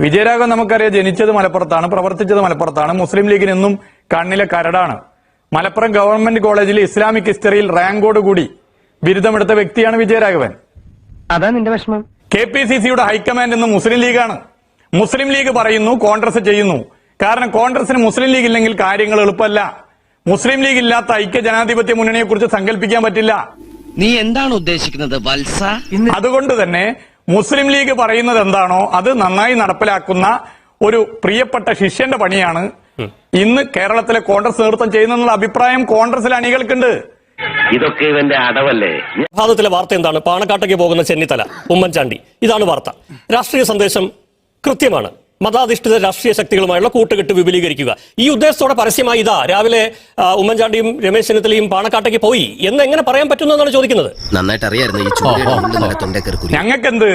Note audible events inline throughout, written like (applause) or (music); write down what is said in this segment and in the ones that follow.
വിജയരാഘവൻ നമുക്കറിയാം ജനിച്ചത് മലപ്പുറത്താണ് പ്രവർത്തിച്ചത് മലപ്പുറത്താണ്. മുസ്ലിം ലീഗിന് എന്നും കണ്ണിലെ കരടാണ്. മലപ്പുറം ഗവൺമെന്റ് കോളേജിൽ ഇസ്ലാമിക് ഹിസ്റ്ററിയിൽ റാങ്കോട് കൂടി ബിരുദമെടുത്ത വ്യക്തിയാണ് വിജയരാഘവൻ. അതാ നിന്റെ വിഷമം. കെ പി സി സിയുടെ ഹൈക്കമാൻഡ് ഇന്ന് മുസ്ലിം ലീഗാണ്. മുസ്ലിം ലീഗ് പറയുന്നു കോൺഗ്രസ് ചെയ്യുന്നു. കാരണം കോൺഗ്രസിന് മുസ്ലിം ലീഗ് ഇല്ലെങ്കിൽ കാര്യങ്ങൾ എളുപ്പമല്ല. മുസ്ലിം ലീഗ് ഇല്ലാത്ത ഐക്യ ജനാധിപത്യ മുന്നണിയെ കുറിച്ച് സങ്കല്പിക്കാൻ പറ്റില്ല. നീ എന്താണ് ഉദ്ദേശിക്കുന്നത് വത്സ? അതുകൊണ്ട് തന്നെ മുസ്ലിം ലീഗ് പറയുന്നത് എന്താണോ അത് നന്നായി നടപ്പിലാക്കുന്ന ഒരു പ്രിയപ്പെട്ട ശിഷ്യന്റെ പണിയാണ് ഇന്ന് കേരളത്തിലെ കോൺഗ്രസ് നേതൃത്വം ചെയ്യുന്നുള്ള അഭിപ്രായം കോൺഗ്രസിലെ അണികൾക്കുണ്ട്. ഇതൊക്കെ ഇവന്റെ അടവല്ലേ? ഭാഗത്തിലെ വാർത്ത എന്താണ്? പാണക്കാട്ടേക്ക് പോകുന്ന ചെന്നിത്തല ഉമ്മൻചാണ്ടി. ഇതാണ് വാർത്ത. രാഷ്ട്രീയ സന്ദേശം കൃത്യമാണ്. മതാധിഷ്ഠിത രാഷ്ട്രീയ ശക്തികളുമായുള്ള കൂട്ടുകെട്ട് വിപുലീകരിക്കുക. ഈ ഉദ്ദേശത്തോടെ പരസ്യമായി ഇതാ രാവിലെ ഉമ്മൻചാണ്ടിയും രമേശ് ചെന്നിത്തലയും പാണക്കാട്ടേക്ക് പോയി. എന്ന് എങ്ങനെ പറയാൻ പറ്റുന്നു എന്നാണ് ചോദിക്കുന്നത്? നന്നായിട്ട് അറിയായിരുന്നു ഞങ്ങൾക്കെന്ത്?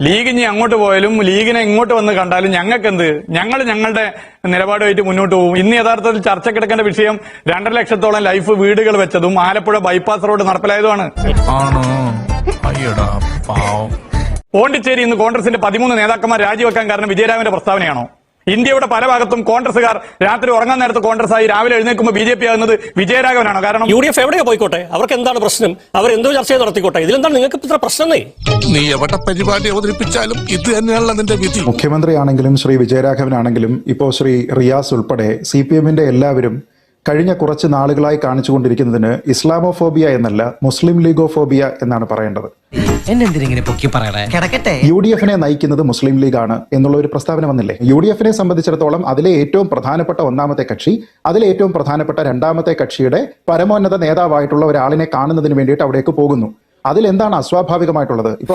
ലീഗ് ഇനി അങ്ങോട്ട് പോയാലും ലീഗിനെ ഇങ്ങോട്ട് വന്ന് കണ്ടാലും ഞങ്ങൾക്കെന്ത്? ഞങ്ങൾ ഞങ്ങളുടെ നിലപാടുമായിട്ട് മുന്നോട്ട് പോകും. ഇന്ന് യഥാർത്ഥത്തിൽ ചർച്ച കിടക്കേണ്ട വിഷയം രണ്ടര ലക്ഷത്തോളം ലൈഫ് വീടുകൾ വെച്ചതും ആലപ്പുഴ ബൈപ്പാസ് റോഡ് നടപ്പിലായതുമാണ്. ആണോ? അയ്യടാ പാവം. പോണ്ടിച്ചേരി ഇന്ന് കോൺഗ്രസിന്റെ പതിമൂന്ന് നേതാക്കന്മാർ രാജിവെക്കാൻ കാരണം വിജയരാമന്റെ പ്രസ്താവനയാണോ? ഇന്ത്യയുടെ പല ഭാഗത്തും കോൺഗ്രസുകാർ രാത്രി ഉറങ്ങാൻ നേരത്ത് കോൺഗ്രസ് ആയി രാവിലെ എഴുന്നേൽക്കുമ്പോൾ ബി ജെ പി ആകുന്നത് വിജയരാഘവനാണോ? കാരണം യു ഡി എഫ് എവിടെയോ പോയിക്കോട്ടെ. അവർക്ക് എന്താണ് പ്രശ്നം? അവർ എന്തോ ചർച്ച നടത്തിക്കോട്ടെ. ഇതിലെന്താണ് നിങ്ങൾക്ക് ഇത്ര പ്രശ്നമേ? നീ എവിടെ പരിപാടി അവതരിപ്പിച്ചാലും ഇത് തന്നെയാണല്ലോ നിന്റെ വിധി. മുഖ്യമന്ത്രിയാണെങ്കിലും ശ്രീ വിജയരാഘവനാണെങ്കിലും ഇപ്പോൾ ശ്രീ റിയാസ് ഉൾപ്പെടെ സി പി എമ്മിന്റെ എല്ലാവരും കഴിഞ്ഞ കുറച്ച് നാളുകളായി കാണിച്ചുകൊണ്ടിരിക്കുന്നതിന് ഇസ്ലാമോഫോബിയ എന്നല്ല മുസ്ലിം ലീഗോഫോബിയ എന്നാണ് പറയേണ്ടത്. യു ഡി എഫിനെ നയിക്കുന്നത് മുസ്ലിം ലീഗാണ് എന്നുള്ള ഒരു പ്രസ്താവന വന്നില്ലേ? യു ഡി എഫിനെ സംബന്ധിച്ചിടത്തോളം അതിലെ ഏറ്റവും പ്രധാനപ്പെട്ട ഒന്നാമത്തെ കക്ഷി അതിലെ ഏറ്റവും പ്രധാനപ്പെട്ട രണ്ടാമത്തെ കക്ഷിയുടെ പരമോന്നത നേതാവായിട്ടുള്ള ഒരാളിനെ കാണുന്നതിന് വേണ്ടിയിട്ട് അവിടേക്ക് പോകുന്നു. അതിൽ എന്താണ് അസ്വാഭാവികമായിട്ടുള്ളത്? ഇപ്പൊ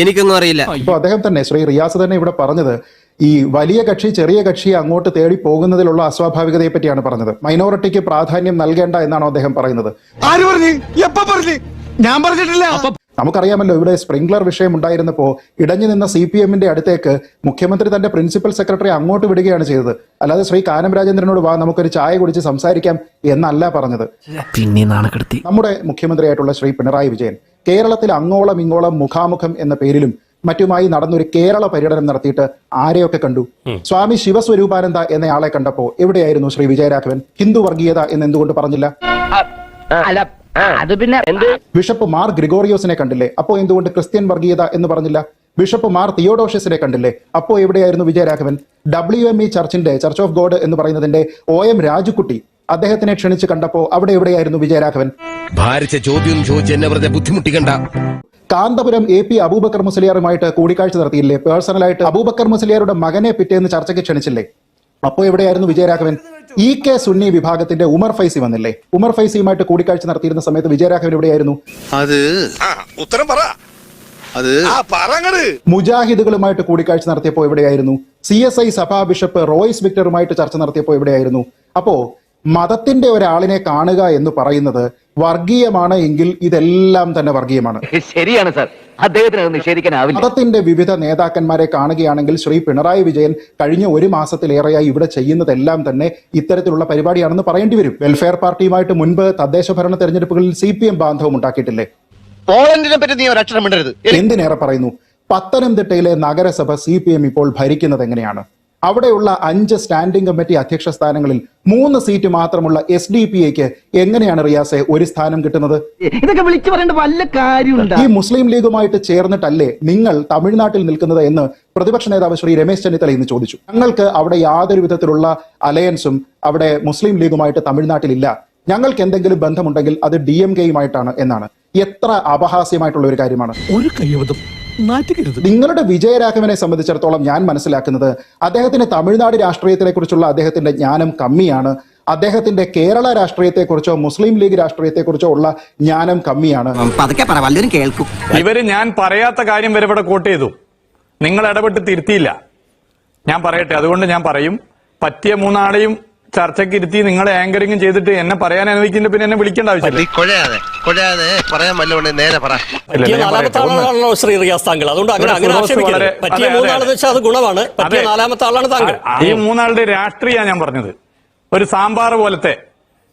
എനിക്കൊന്നും അറിയില്ല. ഇപ്പൊ അദ്ദേഹം തന്നെ ശ്രീ റിയാസ് തന്നെ ഇവിടെ പറഞ്ഞത് ഈ വലിയ കക്ഷി ചെറിയ കക്ഷി അങ്ങോട്ട് തേടി പോകുന്നതിലുള്ള അസ്വാഭാവികതയെ പറ്റിയാണ് പറഞ്ഞത്. മൈനോറിറ്റിക്ക് പ്രാധാന്യം നൽകേണ്ട എന്നാണോ അദ്ദേഹം പറയുന്നത്? ആര് പറഞ്ഞു? എപ്പ പറഞ്ഞു? ഞാൻ പറഞ്ഞിട്ടില്ല. നമുക്കറിയാമല്ലോ ഇവിടെ സ്പ്രിംഗ്ലർ വിഷയം ഉണ്ടായിരുന്നപ്പോൾ ഇടഞ്ഞു നിന്ന സി പി എമ്മിന്റെ അടുത്തേക്ക് മുഖ്യമന്ത്രി തന്റെ പ്രിൻസിപ്പൽ സെക്രട്ടറി അങ്ങോട്ട് വിടുകയാണ് ചെയ്തത്. അല്ലാതെ ശ്രീ കാനം രാജേന്ദ്രനോട് വാ നമുക്കൊരു ചായ കുടിച്ച് സംസാരിക്കാം എന്നല്ല പറഞ്ഞത്. പിന്നെ നമ്മുടെ മുഖ്യമന്ത്രിയായിട്ടുള്ള ശ്രീ പിണറായി വിജയൻ കേരളത്തിൽ അങ്ങോളം ഇങ്ങോളം മുഖാമുഖം എന്ന പേരിലും മറ്റുമായി നടന്നൊരു കേരള പര്യടനം നടത്തിയിട്ട് ആരെയൊക്കെ കണ്ടു? സ്വാമി ശിവസ്വരൂപാനന്ദ എന്നയാളെ കണ്ടപ്പോ എവിടെയായിരുന്നു ശ്രീ വിജയരാഘവൻ? ഹിന്ദു വർഗീയത എന്ന് എന്തുകൊണ്ട് പറഞ്ഞില്ല അത് പിന്നെ എന്ത്? ബിഷപ്പ് മാർ ഗ്രിഗോറിയോസിനെ കണ്ടില്ലേ? അപ്പോ എന്തുകൊണ്ട് ക്രിസ്ത്യൻ വർഗീയത എന്ന് പറഞ്ഞില്ല? ബിഷപ്പ് മാർ തിയോഡോഷ്യസിനെ കണ്ടില്ലേ? അപ്പോ എവിടെയായിരുന്നു വിജയരാഘവൻ? ഡബ്ല്യു എം ഇ ചർച്ചിന്റെ ചർച്ച് ഓഫ് ഗോഡ് എന്ന് പറയുന്നതിന്റെ ഒ എം രാജുക്കുട്ടി അദ്ദേഹത്തിനെ ക്ഷണിച്ച് കണ്ടപ്പോ അവിടെ എവിടെയായിരുന്നു വിജയരാഘവൻ? ഭാരിച്ച ചോദ്യം ചോദിച്ച് എന്നെ വെറുതെ ബുദ്ധിമുട്ടിക്കണ്ട. കാന്തപുരം എ പി അബൂബക്കർ മുസ്ലിയാറുമായിട്ട് കൂടിക്കാഴ്ച നടത്തിയില്ലേ? പേഴ്സണലായിട്ട് അബൂബക്കർ മുസ്ലിയാരുടെ മകനെ പിറ്റേന്ന് ചർച്ചയ്ക്ക് ക്ഷണിച്ചില്ലേ? അപ്പോൾ എവിടെയായിരുന്നു വിജയരാഘവൻ? ഇ കെ സുന്നി വിഭാഗത്തിന്റെ ഉമർ ഫൈസി വന്നില്ലേ? ഉമർ ഫൈസിയുമായിട്ട് കൂടിക്കാഴ്ച നടത്തിയിരുന്ന സമയത്ത് വിജയരാഘവൻ എവിടെയായിരുന്നു? അത് ഉത്തരം പറ. അത് ആ പറങ്ങട്. മുജാഹിദുകളുമായിട്ട് കൂടിക്കാഴ്ച നടത്തിയപ്പോൾ എവിടെയായിരുന്നു? സി എസ് ഐ സഭാ ബിഷപ്പ് റോയ്സ് വിക്ടറുമായിട്ട് ചർച്ച നടത്തിയപ്പോൾ എവിടെയായിരുന്നു? അപ്പോ മതത്തിന്റെ ഒരാളിനെ കാണുക എന്ന് പറയുന്നത് വർഗീയമാണ് എങ്കിൽ ഇതെല്ലാം തന്നെ വർഗീയമാണ്. (laughs) ശരിയാണ് സാർ. അദ്ദേഹത്തിന് നിഷേധിക്കാനാവില്ല. മതത്തിന്റെ വിവിധ നേതാക്കന്മാരെ കാണുകയാണെങ്കിൽ ശ്രീ പിണറായി വിജയൻ കഴിഞ്ഞ ഒരു മാസത്തിലേറെയായി ഇവിടെ ചെയ്യുന്നതെല്ലാം തന്നെ ഇത്തരത്തിലുള്ള പരിപാടിയാണെന്ന് പറയേണ്ടി വരും. വെൽഫെയർ പാർട്ടിയുമായിട്ട് മുൻപ് തദ്ദേശ ഭരണ തെരഞ്ഞെടുപ്പുകളിൽ സി പി എം ബാന്ധവം ഉണ്ടാക്കിയിട്ടില്ലേ? പോളണ്ടിനെ പറ്റി നീ ഒരക്ഷരം എന്തിനേറെ പറയുന്നു? പത്തനംതിട്ടയിലെ നഗരസഭ സി പി എം ഇപ്പോൾ ഭരിക്കുന്നത് എങ്ങനെയാണ്? അവിടെയുള്ള അഞ്ച് സ്റ്റാൻഡിംഗ് കമ്മിറ്റി അധ്യക്ഷ സ്ഥാനങ്ങളിൽ മൂന്ന് സീറ്റ് മാത്രമുള്ള എസ് ഡി പി എക്ക് എങ്ങനെയാണ് റിയാസെ ഒരു സ്ഥാനം കിട്ടുന്നത്? ഇതൊക്കെ വിളിച്ചു പറയേണ്ട വല്ല കാര്യമുണ്ടോ? ഈ മുസ്ലിം ലീഗുമായിട്ട് ചേർന്നിട്ടല്ലേ നിങ്ങൾ തമിഴ്നാട്ടിൽ നിൽക്കുന്നത് എന്ന് പ്രതിപക്ഷ നേതാവ് ശ്രീ രമേശ് ചെന്നിത്തല ഇന്ന് ചോദിച്ചു. ഞങ്ങൾക്ക് അവിടെ യാതൊരു വിധത്തിലുള്ള അലയൻസും അവിടെ മുസ്ലിം ലീഗുമായിട്ട് തമിഴ്നാട്ടിലില്ല. ഞങ്ങൾക്ക് എന്തെങ്കിലും ബന്ധമുണ്ടെങ്കിൽ അത് ഡി എം കെയുമായിട്ടാണ് എന്നാണ്. എത്ര അപഹാസ്യമായിട്ടുള്ള ഒരു കാര്യമാണ്. ഒരു കയ്യബദ്ധം നാറ്റുകരുത് നിങ്ങളുടെ വിജയരാഘവനെ സംബന്ധിച്ചിടത്തോളം ഞാൻ മനസ്സിലാക്കുന്നത് അദ്ദേഹത്തിന് തമിഴ്നാട് രാഷ്ട്രീയത്തെ കുറിച്ചുള്ള അദ്ദേഹത്തിന്റെ ജ്ഞാനം കമ്മിയാണ്. അദ്ദേഹത്തിന്റെ കേരള രാഷ്ട്രീയത്തെക്കുറിച്ചോ മുസ്ലിം ലീഗ് രാഷ്ട്രീയത്തെക്കുറിച്ചോ ഉള്ള ജ്ഞാനം കമ്മിയാണ്. കേൾക്കും. ഇവർ ഞാൻ പറയാത്ത കാര്യം വരെ ഇവിടെ കോട്ട് ചെയ്തു. നിങ്ങൾ ഇടപെട്ട് തിരുത്തിയില്ല. ഞാൻ പറയട്ടെ അതുകൊണ്ട് ഞാൻ പറയും പറ്റിയ മൂന്നാളെയും ചർച്ചയ്ക്ക് ഇരുത്തി നിങ്ങളെ ആങ്കറിംഗ് ചെയ്തിട്ട് എന്നെ പറയാൻ അനുവദിക്കുന്ന പിന്നെ എന്നെ വിളിക്കേണ്ട ആവശ്യമില്ല. കൊഴയാതെ കൊഴയാതെ പറയാൻ വല്ലതുകൊണ്ട് നേരെ പറ. പറ്റിയ നാലാമത്തെ പറയട്ടെ. ശ്രീ റിയാസ് താങ്കൾ. അതുകൊണ്ട് അങ്ങനെ അങ്ങനെ ആക്ഷേപിക്കരുത്. പറ്റിയ അതെ, അതെ, മൂന്നാളെന്ന് വെച്ചാൽ അത് ഗുണമാണ്. പറ്റിയ നാലാമത്തെ ആളാണ് താങ്കൾ. ഈ മൂന്നാളുടെ രാഷ്ട്രീയ ഞാൻ പറഞ്ഞത്. ഒരു സാമ്പാർ പോലത്തെ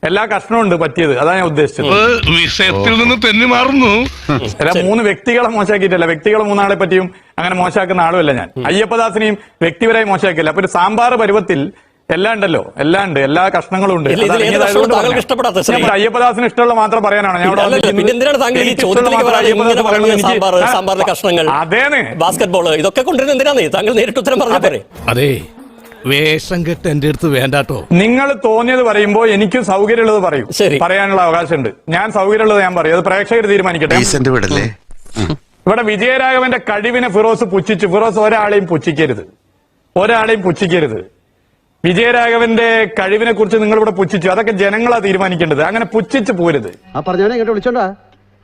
എല്ലാ കഷ്ണവും ഉണ്ട് പറ്റിയത്. അതാണ് ഞാൻ ഉദ്ദേശിച്ചത്. വിഷയത്തിൽ നിന്ന് തെന്നി മാറുന്നു. അല്ല മൂന്ന് വ്യക്തികളെ മോശമാക്കിയിട്ടല്ല വ്യക്തികളെ മൂന്നാളെ പറ്റിയും അങ്ങനെ മോശമാക്കുന്ന ആളുമല്ല ഞാൻ. അയ്യപ്പദാസിനെയും വ്യക്തിപരമായി മോശമാക്കില്ല അപ്പൊ ഒരു സാമ്പാർ പരുവത്തിൽ എല്ലാം ഉണ്ടല്ലോ എല്ലാം ഉണ്ട്. എല്ലാ കഷ്ണങ്ങളും ഉണ്ട്. അയ്യപ്പദാസിന് ഇഷ്ടമുള്ള മാത്രം പറയാനാണ്. ഞാൻ കഷ്ണങ്ങൾ അതേന്ന് ബാസ്കറ്റ് ബോൾ ഇതൊക്കെ കൊണ്ടുവരുന്നത് എന്തിനാണ് താങ്കൾ നേരിട്ട് ഉത്തരം പറഞ്ഞാൽ പോരെ. അതെ വേഷം കെട്ട് എന്റെ അടുത്ത് വേണ്ടാട്ടോ. നിങ്ങൾ തോന്നിയത് പറയുമ്പോ എനിക്ക് സൗകര്യമുള്ളത് പറയും. ശരി. പറയാനുള്ള അവകാശമുണ്ട്. ഞാൻ സൗകര്യമുള്ളത് ഞാൻ പറയും. അത് പ്രേക്ഷകർ തീരുമാനിക്കട്ടെ. ഇവിടെ വിജയരാഘവന്റെ കഴിവിനെ ഫിറോസ് പുച്ഛിച്ചു. ഫിറോസ് ഒരാളെയും പുച്ഛിക്കരുത്. ഒരാളെയും പുച്ഛിക്കരുത്. വിജയരാഘവന്റെ കഴിവിനെ കുറിച്ച് നിങ്ങൾ ഇവിടെ പുച്ഛിച്ചു. അതൊക്കെ ജനങ്ങളാ തീരുമാനിക്കേണ്ടത്. അങ്ങനെ പുച്ഛിച്ചു പോരുത്. ആ പറഞ്ഞവനെ ഇങ്ങോട്ട് വിളിച്ചോണ്ടാ.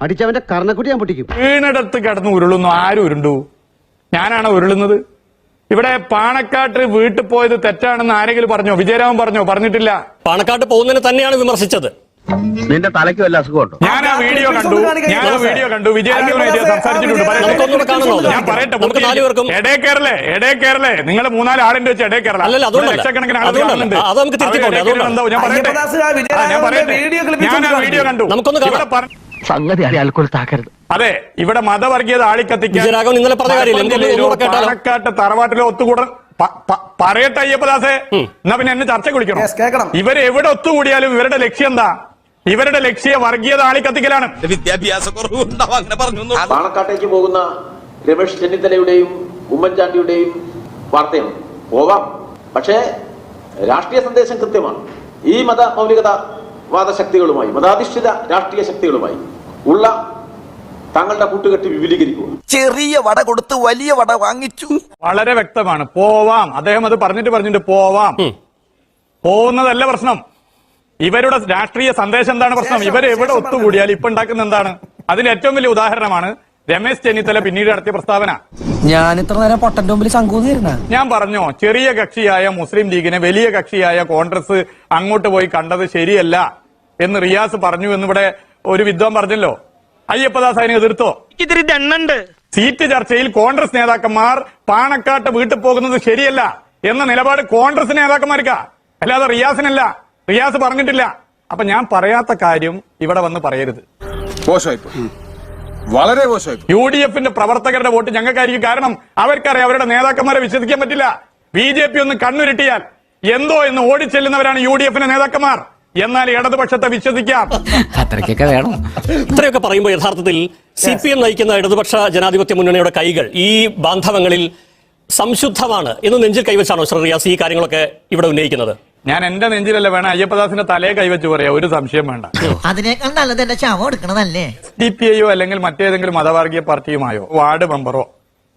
അടിച്ചവന്റെ കർണക്കുട്ടി ഞാൻ പൊട്ടിക്കും. വീണിടത്ത് കിടന്ന് ഉരുളുന്നു. ആരും ഉരുണ്ടു? ഞാനാണ് ഉരുളുന്നത്? ഇവിടെ പാണക്കാട്ട് വീട്ടിൽ പോയത് തെറ്റാണെന്ന് ആരെങ്കിലും പറഞ്ഞോ? വിജയരാമൻ പറഞ്ഞോ? പറഞ്ഞിട്ടില്ല. പാണക്കാട്ട് പോകുന്നതിന് തന്നെയാണ് വിമർശിച്ചത്. നിന്റെ തലയ്ക്ക് വല്ല അസുഖമുണ്ടോ ഞാൻ ആ വീഡിയോ കണ്ടു. ഞാൻ ആ വീഡിയോ കണ്ടു വിജയരാഘവനായിട്ട് സംസാരിച്ചിട്ടുണ്ട്. പറയട്ടെ? ഞാൻ പറയട്ടെ നമുക്ക് നാല് പേർക്കും- എടേ കേരളേ എടേ കേരളേ നിങ്ങൾ മൂന്നാൽ ആളിന്റെ വെച്ച് എടേ കേരള ലക്ഷക്കണക്കിന്. ഞാൻ പറയട്ടെ. ഞാൻ പറയട്ടെ. വീഡിയോ ക്ലിപ്പ് ഞാൻ ആ വീഡിയോ കണ്ടു. ഇവിടെ സംഗതി താക്കരുത്. അതെ ഇവിടെ മതവർഗീയത ആളിക്കത്തിക്കാൻ വിജയരാഘവൻ ഇന്നലെ പറഞ്ഞ കാര്യമില്ല. എന്തെങ്കിലും കേട്ടാലോ? പാലക്കാട്ട് തറവാട്ടിലെ ഒത്തുകൂടൽ പറയട്ടെ അയ്യപ്പദാസേ. എന്നാ പിന്നെ എന്നെ ചർച്ച വിളിക്കണം ഇവരെവിടെ കേൾക്കണം. ഇവർ എവിടെ ഒത്തുകൂടിയാലും ഇവരുടെ ലക്ഷ്യം എന്താ? ഇവരുടെ ലക്ഷ്യ വർഗീയ താളിക്കത്തിക്കലാണ്. വിദ്യാഭ്യാസ കുറവുണ്ടാവും അങ്ങനെ പറഞ്ഞു പാണക്കാട്ടേക്ക് പോകുന്ന രമേശ് ചെന്നിത്തലയുടെയും ഉമ്മൻചാണ്ടിയുടെയും വാർത്തയാണ്. പോവാം. പക്ഷേ രാഷ്ട്രീയ സന്ദേശം കൃത്യമാണ്. ഈ മത മൗലികതാവാദ ശക്തികളുമായി മതാധിഷ്ഠിത രാഷ്ട്രീയ ശക്തികളുമായി ഉള്ള തങ്ങളുടെ കൂട്ടുകെട്ട് വിപുലീകരിക്കുക. ചെറിയ വട കൊടുത്ത് വലിയ വട വാങ്ങിച്ചു. വളരെ വ്യക്തമാണ്. പോവാം. അദ്ദേഹം അത് പറഞ്ഞിട്ട് പറഞ്ഞിട്ട് പോവാം. പോകുന്നതല്ല പ്രശ്നം. ഇവരുടെ രാഷ്ട്രീയ സന്ദേശം എന്താണ് പ്രശ്നം? ഇവർ എവിടെ ഒത്തുകൂടിയാൽ ഇപ്പൊ ഉണ്ടാക്കുന്ന എന്താണ്? അതിന് ഏറ്റവും വലിയ ഉദാഹരണമാണ് രമേശ് ചെന്നിത്തല പിന്നീട് നടത്തിയ പ്രസ്താവന. ഞാൻ ഇത്ര നേരം പൊട്ടന്റെ മുമ്പിൽ ശങ്കൂന്നിരുന്ന ഞാൻ പറഞ്ഞോ ചെറിയ കക്ഷിയായ മുസ്ലിം ലീഗിനെ വലിയ കക്ഷിയായ കോൺഗ്രസ് അങ്ങോട്ട് പോയി കണ്ടത് ശരിയല്ല എന്ന് റിയാസ് പറഞ്ഞു എന്നിവിടെ ഒരു വിദ്വാൻ പറഞ്ഞല്ലോ. അയ്യപ്പദാസ് അതിനെ എതിർത്തോ? ഇതിരി ദണ്ണുണ്ട്. സീറ്റ് ചർച്ചയിൽ കോൺഗ്രസ് നേതാക്കന്മാർ പാണക്കാട്ട് വീട്ടിൽ പോകുന്നത് ശരിയല്ല എന്ന നിലപാട് കോൺഗ്രസ് നേതാക്കന്മാർക്കാ. അല്ലാതെ റിയാസിനല്ല. റിയാസ് പറഞ്ഞിട്ടില്ല. അപ്പൊ ഞാൻ പറയാത്ത കാര്യം ഇവിടെ വന്ന് പറയരുത്. വളരെ യു ഡി എഫിന്റെ പ്രവർത്തകരുടെ വോട്ട് ഞങ്ങൾക്കായിരിക്കും കാരണം. അവർക്കറിയാം അവരുടെ നേതാക്കന്മാരെ വിശ്വസിക്കാൻ പറ്റില്ല. ബി ജെ പി ഒന്ന് കണ്ണുരുട്ടിയാൽ എന്തോ എന്ന് ഓടിച്ചെല്ലുന്നവരാണ് യു ഡി എഫിന്റെ നേതാക്കന്മാർ. എന്നാൽ ഇടതുപക്ഷത്തെ വിശ്വസിക്കാം. അത്രയ്ക്കൊക്കെ വേണം. ഇത്രയൊക്കെ പറയുമ്പോൾ യഥാർത്ഥത്തിൽ സി പി എം നയിക്കുന്ന ഇടതുപക്ഷ ജനാധിപത്യ മുന്നണിയുടെ കൈകൾ ഈ ബാന്ധവങ്ങളിൽ സംശുദ്ധമാണ് എന്ന് നെഞ്ചിൽ കൈവച്ചാണോ ശ്രീ റിയാസ് ഈ കാര്യങ്ങളൊക്കെ ഇവിടെ ഉന്നയിക്കുന്നത്? ഞാൻ എന്റെ നെഞ്ചിലല്ല വേണം അയ്യപ്പദാസിന്റെ തലയെ കൈവച്ച് പറയാ ഒരു സംശയം വേണ്ട. അതിനേക്കാൾ നല്ലത് എന്റെ ശവം എടുക്കണതല്ലേ? ഡി പി ഐയോ അല്ലെങ്കിൽ മറ്റേതെങ്കിലും മതവർഗീയ പാർട്ടിയുമായോ വാർഡ് മെമ്പറോ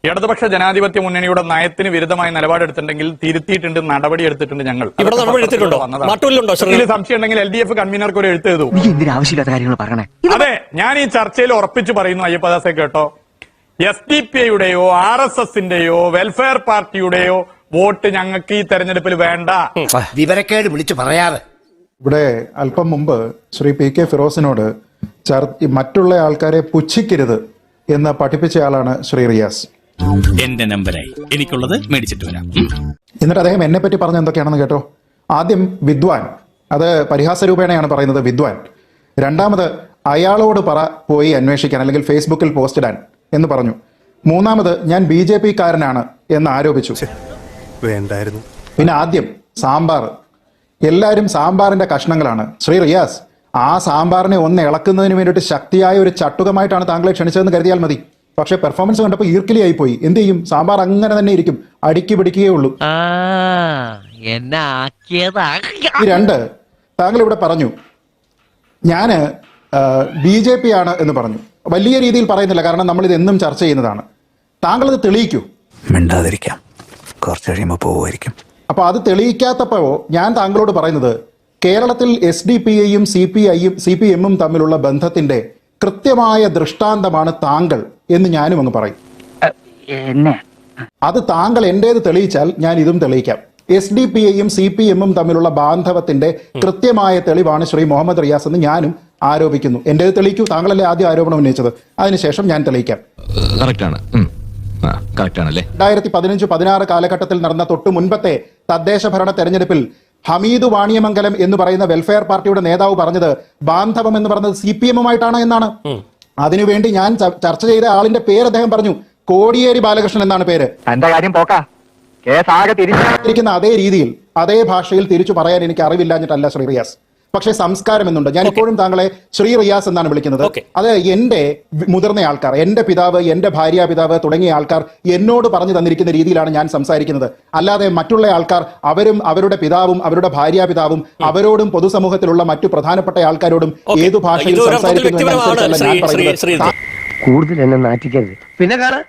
ഇടതുപക്ഷ ജനാധിപത്യ മുന്നണിയുടെ നയത്തിന് വിരുദ്ധമായ നിലപാടെടുത്തിട്ടുണ്ടെങ്കിൽ തിരുത്തിയിട്ടുണ്ട് നടപടി എടുത്തിട്ടുണ്ട് ഞങ്ങൾ. ഇവിടെ നടപടി എടുത്തിട്ടുണ്ടോ? വന്നതാണ്. മാട്ടൂലിലുണ്ടോ, ശ്രീ? ഇതിൽ സംശയം ഉണ്ടെങ്കിൽ എൽ ഡി എഫ് കൺവീനർക്ക് ഒരു എഴുത്ത് എഴുതൂ. നീ എന്തിനാ ആവശ്യമില്ലാത്ത കാര്യങ്ങൾ പറയണേ അതെ ഞാൻ ഈ ചർച്ചയിൽ ഉറപ്പിച്ചു പറയുന്നു അയ്യപ്പദാസെ കേട്ടോ. എസ് ഡി പി ഐയുടെയോ ആർ എസ് എസിന്റെയോ വെൽഫെയർ പാർട്ടിയുടെയോ വോട്ട് ഞങ്ങൾക്ക് ഈ തെരഞ്ഞെടുപ്പിൽ വേണ്ട. വിവരക്കേട് വിളിച്ചു പറയാറ്. ഇവിടെ അല്പം മുമ്പ് ശ്രീ പി കെ ഫിറോസിനോട് മറ്റുള്ള ആൾക്കാരെ പുച്ഛിക്കരുത് എന്ന് പഠിപ്പിച്ചയാളാണ് ശ്രീ റിയാസ്. എന്റെ നമ്പറായി എനിക്കുള്ളത് മേടിച്ചിട്ട് വരാം. എന്നിട്ട് അദ്ദേഹം എന്നെ പറ്റി പറഞ്ഞ എന്തൊക്കെയാണെന്ന് കേട്ടോ? ആദ്യം വിദ്വാൻ. അത് പരിഹാസ രൂപേണയാണ് പറയുന്നത് വിദ്വാൻ. രണ്ടാമത് അയാളോട് പറ പോയി അന്വേഷിക്കാൻ അല്ലെങ്കിൽ ഫേസ്ബുക്കിൽ പോസ്റ്റ് ഇടാൻ എന്ന് പറഞ്ഞു. മൂന്നാമത് ഞാൻ ബി ജെ പി കാരനാണ് എന്ന് ആരോപിച്ചു. വേണ്ടായിരുന്നു. പിന്നെ ആദ്യം സാമ്പാർ. എല്ലാവരും സാമ്പാറിന്റെ കഷ്ണങ്ങളാണ്. ശ്രീ റിയാസ് ആ സാമ്പാറിനെ ഒന്ന് ഇളക്കുന്നതിന് വേണ്ടിയിട്ട് ശക്തിയായ ഒരു ചട്ടുകമായിട്ടാണ് താങ്കളെ ക്ഷണിച്ചതെന്ന് കരുതിയാൽ മതി. പക്ഷെ പെർഫോമൻസ് കണ്ടപ്പോൾ ഈർക്കിലിയായി പോയി എന്ത് ചെയ്യും? സാമ്പാർ അങ്ങനെ തന്നെ ഇരിക്കും. അടുക്കി പിടിക്കുകയേ ഉള്ളൂ. എന്നെ ആക്കിയതാ. ഈ രണ്ട് താങ്കൾ ഇവിടെ പറഞ്ഞു ഞാൻ ബി ജെ പി ആണ് എന്ന് പറഞ്ഞു. വലിയ രീതിയിൽ പറയുന്നില്ല. കാരണം നമ്മൾ ഇത് എന്നും ചർച്ച ചെയ്യുന്നതാണ്. താങ്കൾ ഇത് തെളിയിക്കൂ. മിണ്ടാതിരിക്കാം. കുറച്ച് കഴിയുമ്പോൾ പോവുമായിരിക്കും. അപ്പോൾ അത് തെളിയിക്കാത്തപ്പോൾ ഞാൻ താങ്കളോട് പറയുന്നത് കേരളത്തിൽ എസ് ഡി പി ഐയും സി പി ഐയും സി പി എമ്മും തമ്മിലുള്ള ബന്ധത്തിന്റെ കൃത്യമായ ദൃഷ്ടാന്തമാണ് താങ്കൾ എന്ന് ഞാനും അങ്ങ് പറയും. എന്നെ? അത് താങ്കൾ എന്റേത് തെളിയിച്ചാൽ ഞാൻ ഇതും തെളിയിക്കാം. എസ് ഡി പി ഐയും സി പി എമ്മും തമ്മിലുള്ള ബാന്ധവത്തിന്റെ കൃത്യമായ തെളിവാണ് ശ്രീ മുഹമ്മദ് റിയാസ് എന്ന് ഞാനും ആരോപിക്കുന്നു. എന്റേത് തെളിയിക്കൂ? താങ്കളല്ലേ ആദ്യം ആരോപണം ഉന്നയിച്ചത്. അതിനുശേഷം ഞാൻ തെളിയിക്കാം. കറക്റ്റ് ആണല്ലേ? രണ്ടായിരത്തി പതിനഞ്ച് പതിനാറ് കാലഘട്ടത്തിൽ നടന്ന തൊട്ടു മുൻപത്തെ തദ്ദേശ ഭരണ തെരഞ്ഞെടുപ്പിൽ ഹമീദ് വാണിയമംഗലം എന്ന് പറയുന്ന വെൽഫെയർ പാർട്ടിയുടെ നേതാവ് പറഞ്ഞത് ബാന്ധവം എന്ന് പറഞ്ഞത് സി പി എമ്മുമായിട്ടാണ് എന്നാണ്. അതിനുവേണ്ടി ഞാൻ ചർച്ച ചെയ്ത ആളിന്റെ പേര് അദ്ദേഹം പറഞ്ഞു. കോടിയേരി ബാലകൃഷ്ണൻ എന്നാണ് പേര്. എന്റെ കാര്യം പോക്കാ. കേസ് ആകെ തിരിച്ചു അതേ രീതിയിൽ അതേ ഭാഷയിൽ തിരിച്ചു പറയാൻ എനിക്ക് അറിവില്ലാഞ്ഞിട്ടല്ല ശ്രീ റിയാസ്. പക്ഷേ സംസ്കാരം എന്നുണ്ട്. ഞാൻ ഇപ്പോഴും താങ്കളെ ശ്രീ റിയാസ് എന്നാണ് വിളിക്കുന്നത്. അത് എന്റെ മുതിർന്ന ആൾക്കാർ എന്റെ പിതാവ് എന്റെ ഭാര്യ പിതാവ് തുടങ്ങിയ ആൾക്കാർ എന്നോട് പറഞ്ഞു തന്നിരിക്കുന്ന രീതിയിലാണ് ഞാൻ സംസാരിക്കുന്നത്. അല്ലാതെ മറ്റുള്ള ആൾക്കാർ അവരും അവരുടെ പിതാവും അവരുടെ ഭാര്യ പിതാവും അവരോടും പൊതുസമൂഹത്തിലുള്ള മറ്റു പ്രധാനപ്പെട്ട ആൾക്കാരോടും ഏതു ഭാഷയിൽ സംസാരിക്കുന്നു കൂടുതൽ എന്നെ നാറ്റിക്കരുത്. പിന്നെ കാണാം.